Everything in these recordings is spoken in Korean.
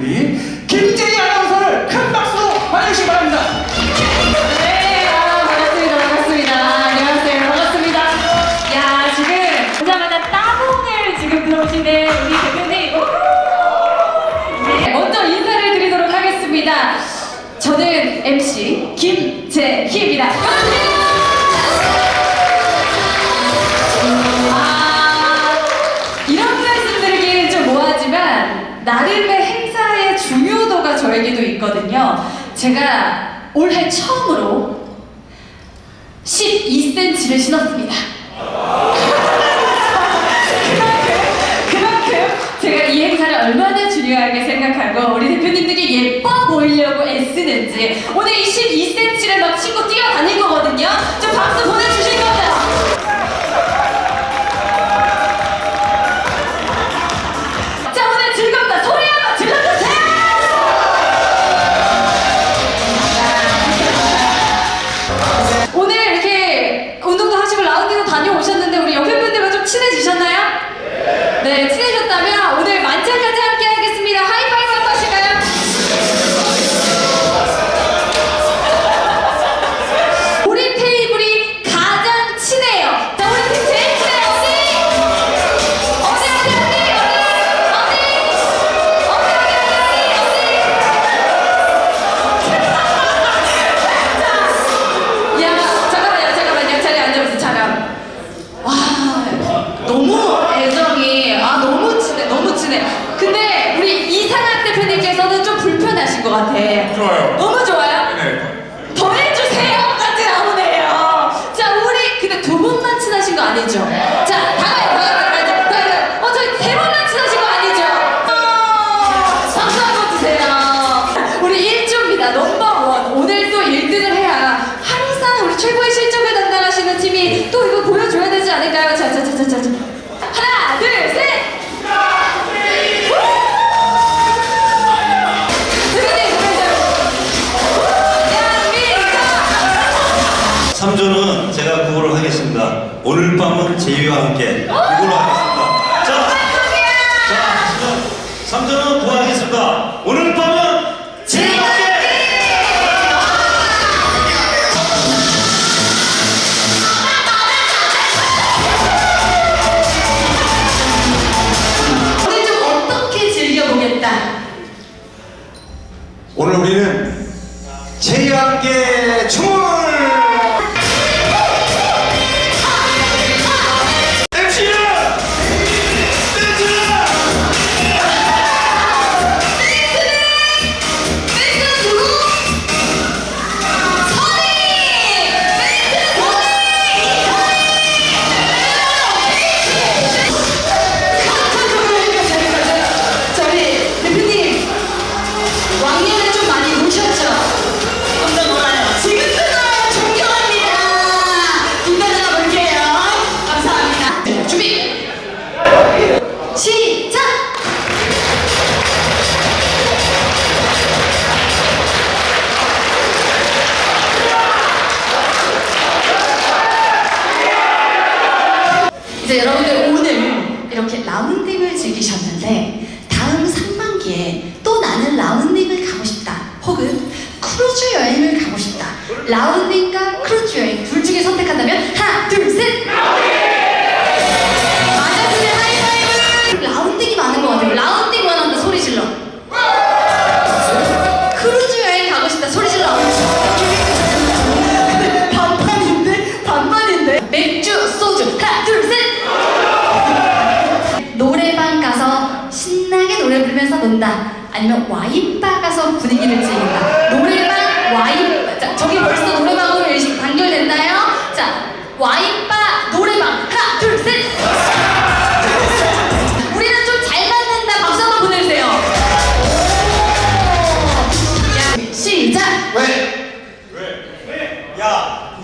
우리 김재희 아나운서를 큰 박수로 환영해주시기 바랍니다. 네, 아, 반갑습니다. 반갑습니다. 안녕하세요. 반갑습니다. 야, 지금 오자마자 따봉을 지금 들어오시는 우리 대표님. 우! 네, 먼저 인사를 드리도록 하겠습니다. 저는 MC 김재희입니다. 반갑습니다. 제가 올해 처음으로 12cm를 신었습니다. 그만큼, 제가 이 행사를 얼마나 중요하게 생각하고 우리 대표님들이 예뻐 보이려고 애쓰는지 오늘 이 12cm를 막 신고 뛰어다닌 거거든요. 좀 박수 보내 밤은 제이와 함께 구호를 하겠습니다. 자, 자, 3조는 구호하겠습니다. 오늘 밤은 제이와 함께! 오늘 좀 어떻게 즐겨보겠다. 오늘 우리는 제이와 함께 춤을 이제 여러분들 오늘 이렇게 라운딩을 즐기셨는데 다음 상반기에 또 나는 라운딩을 가고 싶다 혹은 크루즈 여행을 가고 싶다. 라운딩과 크루즈 여행 둘 중에 선택한다면 하나 둘셋 아니면 와인바 가서 분위기를 즐긴다. 노래방 와인 자 저기 벌써 노래방으로 단결됐나요? 자 와인바 노래방. 하나 둘 셋. 우리는 좀 잘 맞는다. 박수 한번 보내주세요. 야, 시작. 왜? 야,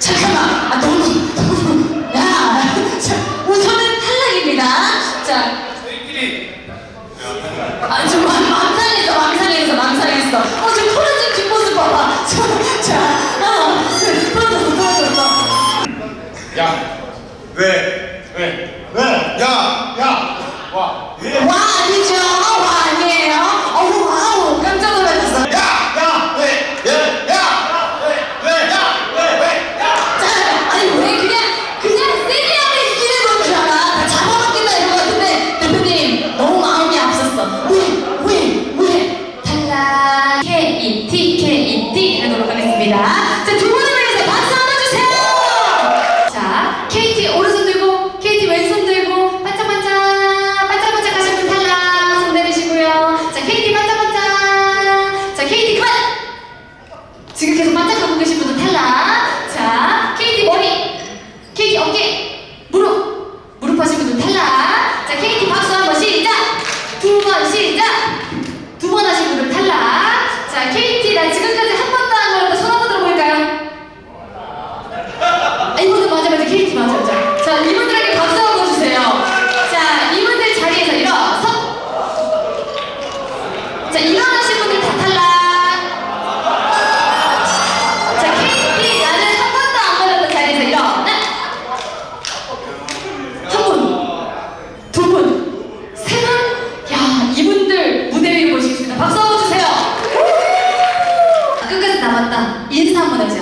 잠깐만, 아 너무 왜? 왜? 왜? 야! 야! 와! 예? 와 아니죠. 와 아니에요. 어우 아우 깜짝 놀랐어요.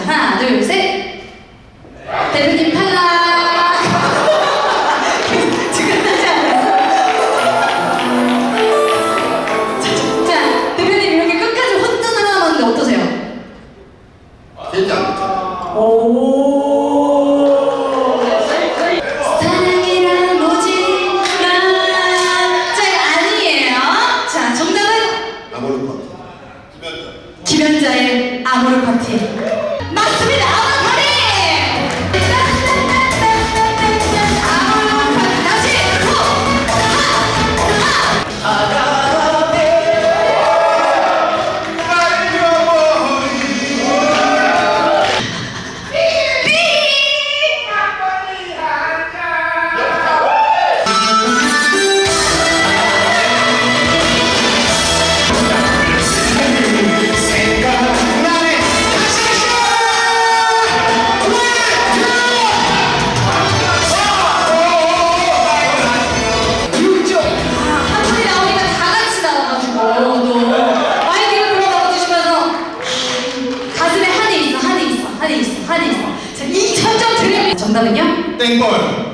하나, 둘, 셋. 대표님 탈락. 지금 하지 않아요? 자, 대표님 이렇게 끝까지 혼자 살아남았는데 어떠세요? 아, 되지 않겠죠? 오. 기면자의 아, 아모르 파티. Nasmina! 정답은요? 땡벌.